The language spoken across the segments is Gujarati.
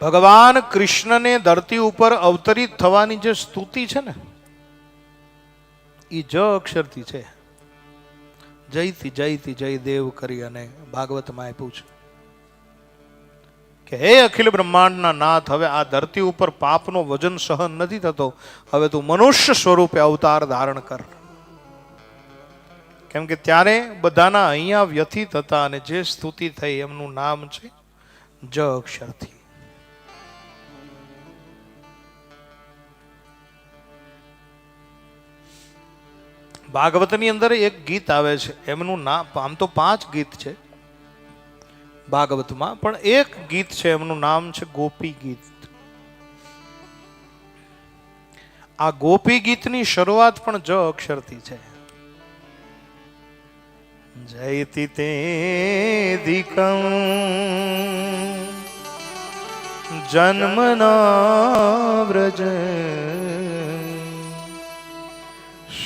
ભગવાન કૃષ્ણને ધરતી ઉપર અવતરિત થવાની જે સ્તુતિ છે ને એ જ અક્ષરથી છે. જયથી જયથી જય દેવ કરી અને ભાગવતમાં આપ્યું છે. કે હે અખિલ બ્રહ્માંડના નાથ, હવે આ ધરતી ઉપર પાપનો વજન સહન નથી થતો, હવે તું મનુષ્ય સ્વરૂપે અવતાર ધારણ કર. કેમ કે ત્યારે બધાના અહીંયા વ્યથિત હતા અને જે સ્તુતિ થઈ એમનું નામ છે જ અક્ષરથી. ભાગવતની અંદર એક ગીત આવે છે. એમનું નામ આમ તો પાંચ ગીત છે ભાગવતમાં, પણ એક ગીત છે, એમનું નામ છે ગોપી ગીત. આ ગોપી ગીતની શરૂઆત પણ જ અક્ષરથી છે. જયતી તે દિકમ જન્મના વ્રજ.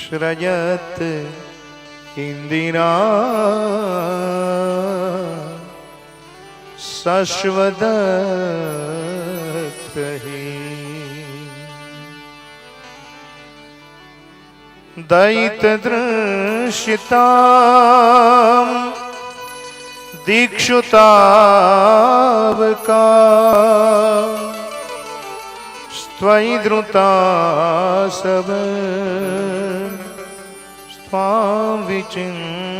श्रजत् इन्दिरा शश्वदत् हि दैतदृशितां दीक्षुतावका त्वयि धृता सब विचिन्वते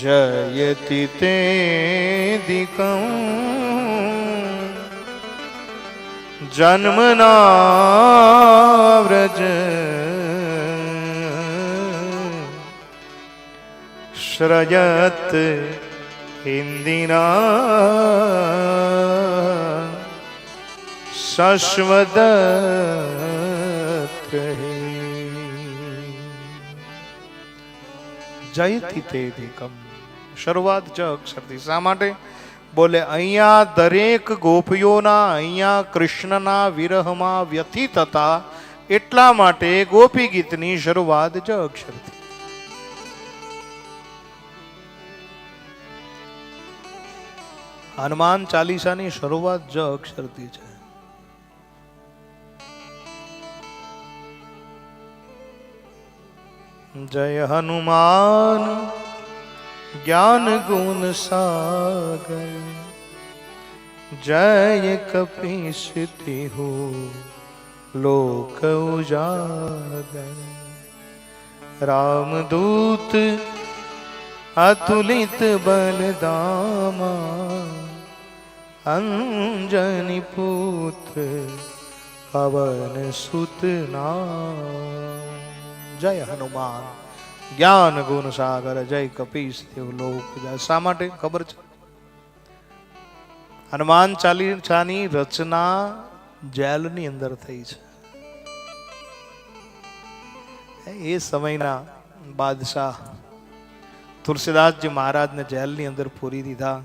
जयति ते दिकम् जन्मना व्रज श्रयत हिन्दिना शश्वद જયથી તે દિકમ. શરૂઆત જ અક્ષરથી શા માટે? બોલે, અહીંયા દરેક ગોપીઓના, અહીંયા કૃષ્ણના વિરહમાં વ્યથિત હતા. એટલા માટે ગોપી ગીતની શરૂઆત જ અક્ષરથી હનુમાન ચાલીસાની શરૂઆત જ અક્ષરથી છે. જય હનુમાન, જ્ઞાન ગુણ સાગર. જય કપીશતિ હો લોક ઉજાગર. રામદૂત, અતુલિત બલદામા. અંજની પુત્ર, પવન સુત જય હનુમાન. જ્ઞાન ગુણ સાગર, જય કપીશ દેવ લોક. શા માટે? ખબર છે? હનુમાન ચાલીસાની રચના જેલની અંદર થઈ છે. એ સમયના બાદશાહ તુલસીદાસજી મહારાજને જેલની અંદર પૂરી દીધા.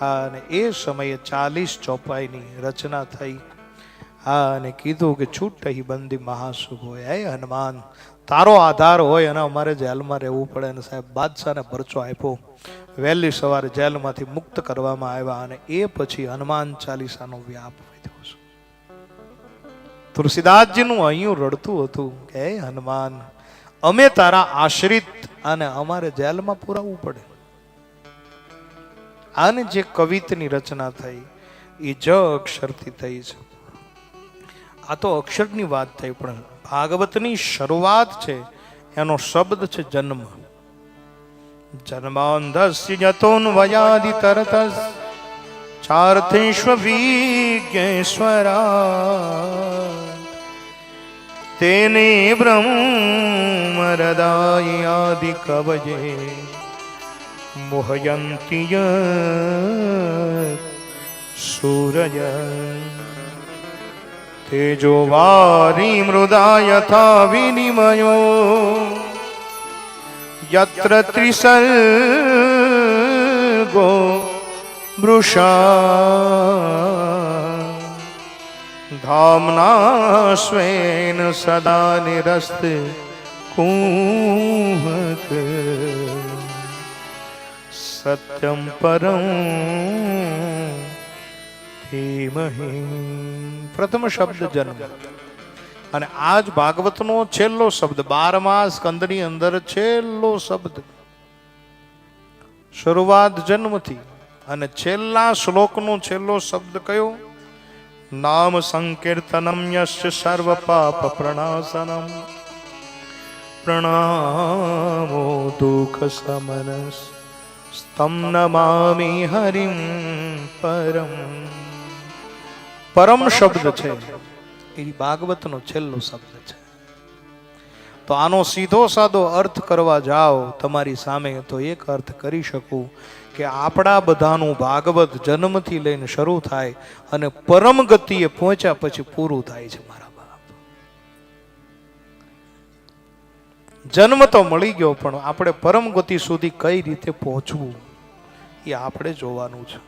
અને એ સમયે ચાલીસ ચોપાઈની રચના થઈ. હા અને કીધું કે છૂટ હી બંદી મહાશુભ હોય. હે હનુમાન, તારો આધાર હોય અને અમારે જેલમાં રહેવું પડે અને સાહેબ બાદશાહને પરચો આપ્યો. વહેલી સવારે જેલમાંથી મુક્ત કરવામાં આવ્યા અને એ પછી હનુમાન ચાલીસાનો વ્યાપ વધ્યો છે. તુલસીદાસજીનું અહીંયું રડતું હતું કે હનુમાન, અમે તારા આશ્રિત અને અમારે જેલમાં પુરાવવું પડે. આને જે કવિતની રચના થઈ એ જ અક્ષરથી થઈ છે. આ તો અક્ષરની વાત થઈ, પણ ભાગવતની શરૂઆત છે, એનો શબ્દ છે જન્મ. જન્માંધસ્ય જતોન વયાદિ તરત ચાર્થેશ્વ વિજ્ઞેશ્વરા તેને બ્રહ્મરદાયાદિ કવજે મોહયંતિય સૂરજ તેજો વારી મૃદા યથા વિનિમયો. યત્ર ત્રિસર્ગો મૃષા. ધામના સ્વેન સદા નિરસ્ત કુહક સત્યમ પરમ ધીમહિ. પ્રથમ શબ્દ જન્મ. અને આજ ભાગવતનો છેલ્લો શબ્દ, બારમા સ્કંદની અંદર છેલ્લો શબ્દ. શરૂઆત જન્મથી અને છેલ્લા શ્લોકનો છેલ્લો શબ્દ કયો? નામ સંકીર્તનમ યશ સર્વ પાપ પ્રણાસનમ. પ્રણામો દુઃખ સમનસ. સ્તમ નમામી હરિમ પરમ. પરમ શબ્દ છે. એ ભાગવતનો છેલ્લો શબ્દ છે. તો આનો સીધો સાદો અર્થ કરવા જાઓ તમારી સામે તો એક અર્થ કરી શકું કે આપણા બધાનું ભાગવત જન્મથી લઈને શરૂ થાય અને પરમ ગતિએ પહોંચ્યા પછી પૂરું થાય છે મારા બાપ. જન્મ તો મળી ગયો પણ આપણે પરમ ગતિ સુધી કઈ રીતે પહોંચવું એ આપણે જોવાનું છે.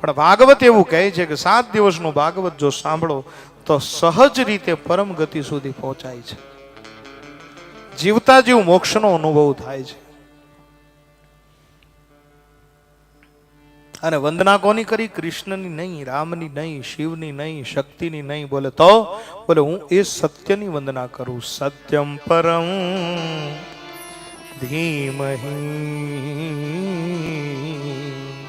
પણ ભાગવત એવું કહે છે કે સાત દિવસનું ભાગવત જો સાંભળો, તો સહજ રીતે પરમ ગતિ સુધી પહોંચાય છે. જીવતા જીવ મોક્ષનો અનુભવ થાય છે. અને વંદના કોની કરી? કૃષ્ણની નહીં, રામની નહીં, શિવની નહીં, શક્તિની નહીં, બોલે તો? બોલે, હું એ સત્યની વંદના કરું. સત્યમ પરમ ધીમહી